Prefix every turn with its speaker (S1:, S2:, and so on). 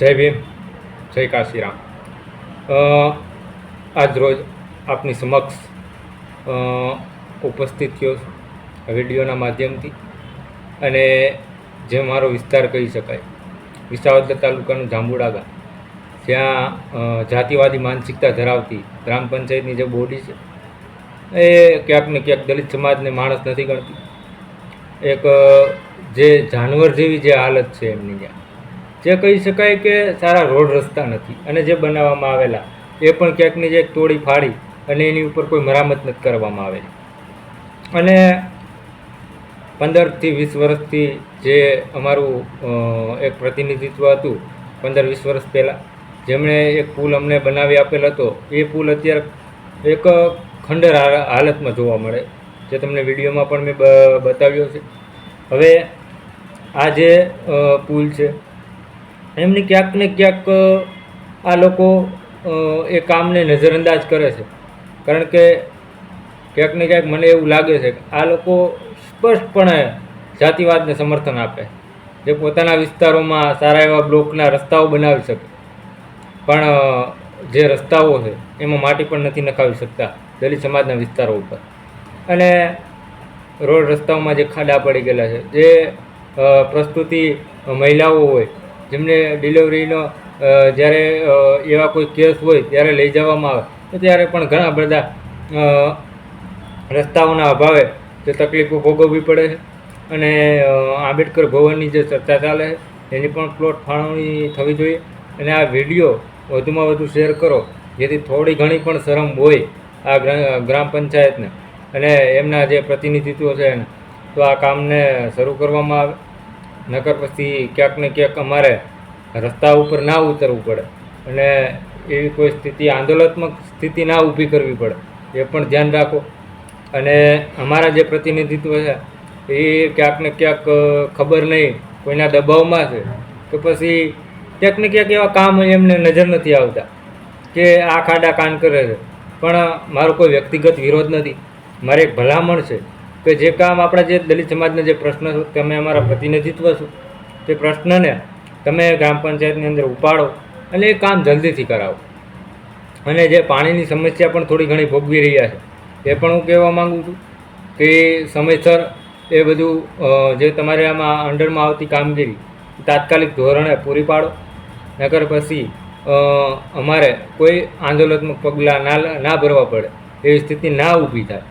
S1: જય ભીમ, જય કાશીરામ. આજ રોજ આપની સમક્ષ ઉપસ્થિત થયો વિડીયોના માધ્યમથી અને જે મારો વિસ્તાર કહી શકાય, વિસાવદર તાલુકાનું જાંબુડા ગામ જ્યાં જાતિવાદી માનસિકતા ધરાવતી ગ્રામ પંચાયતની જે બોડી છે, એ ક્યાંક ને ક્યાંક દલિત સમાજને માણસ નથી ગણતી. એક જે જાનવર જેવી જે હાલત છે એમની ત્યાં. જે કહી શકાય કે સારા રોડ રસ્તા નથી અને જે બનાવવામાં આવેલા, એ પણ ક્યાંકની જે તોડી ફાડી અને એની ઉપર કોઈ મરામત નથી કરવામાં આવેલી. અને પંદરથી વીસ વર્ષથી જે અમારું એક પ્રતિનિધિત્વ હતું, પંદર વીસ વર્ષ પહેલાં, જેમણે એક પુલ અમને બનાવી આપેલ હતો, એ પુલ અત્યારે એક ખંડર હાલતમાં જોવા મળે, જે તમને વિડીયોમાં પણ મેં બતાવ્યો છે. હવે આ જે પુલ છે એમની ક્યાંક ને ક્યાંક આ લોકો એ કામને નજરઅંદાજ કરે છે. કારણ કે ક્યાંક ને ક્યાંક મને એવું લાગે છે કે આ લોકો સ્પષ્ટપણે જાતિવાદને સમર્થન આપે. જે પોતાના વિસ્તારોમાં સારા એવા બ્લોકના રસ્તાઓ બનાવી શકે. પણ જે રસ્તાઓ છે, એમાં માટી પણ નથી નખાવી શકતા દલિત સમાજના વિસ્તારો ઉપર. અને રોડ રસ્તાઓમાં જે ખાડા પડી ગયેલા છે, જે પ્રસ્તુતિ મહિલાઓ હોય જેમને ડિલિવરીનો જ્યારે એવા કોઈ કેસ હોય ત્યારે લઈ જવામાં આવે, તો ત્યારે પણ ઘણા બધા રસ્તાઓના અભાવે જે તકલીફો ભોગવવી પડે છે. અને આંબેડકર ભવનની જે ચર્ચા ચાલે છે એની પણ પ્લોટ ફાળવણી થવી જોઈએ. અને આ વીડિયો વધુમાં વધુ શેર કરો, જેથી થોડી ઘણી પણ શરમ હોય આ ગ્રા- ગ્રામ પંચાયતને. અને એમના જે પ્રતિનિધિત્વ છે એને, તો આ કામને શરૂ કરવામાં આવે. નકર પછી ક્યાંક ને ક્યાંક અમારે રસ્તા ઉપર ના ઉતરવું પડે. અને એવી કોઈ સ્થિતિ, આંદોલનાત્મક સ્થિતિ ના ઊભી કરવી પડે. એ પણ ધ્યાન રાખો. અને અમારા જે પ્રતિનિધિત્વ છે, એ ક્યાંક ને ક્યાંક ખબર નહીં, કોઈના દબાવમાં છે. કે પછી ક્યાંક ને ક્યાંક એવા કામ એમને નજર નથી આવતા કે આ ખાડા કાન કરે છે. પણ મારો કોઈ વ્યક્તિગત વિરોધ નથી. મારે એક ભલામણ છે. કે જે કામ આપણા જે દલિત સમાજના જે પ્રશ્ન તમે અમારા પ્રતિનિધિત્વ છો તે પ્રશ્નને તમે ગ્રામ પંચાયતની અંદર ઉપાડો અને એ કામ જલ્દીથી કરાવો. અને જે પાણીની સમસ્યા પણ થોડી ઘણી ભોગવી રહ્યા છે એ પણ હું કહેવા માગું છું કે સમયસર એ બધું જે તમારે આમાં અંડરમાં આવતી કામગીરી તાત્કાલિક ધોરણે પૂરી પાડો. નકર પછી અમારે કોઈ આંદોલનાત્મક પગલાં ના ના ભરવા પડે એવી સ્થિતિ ના ઊભી થાય.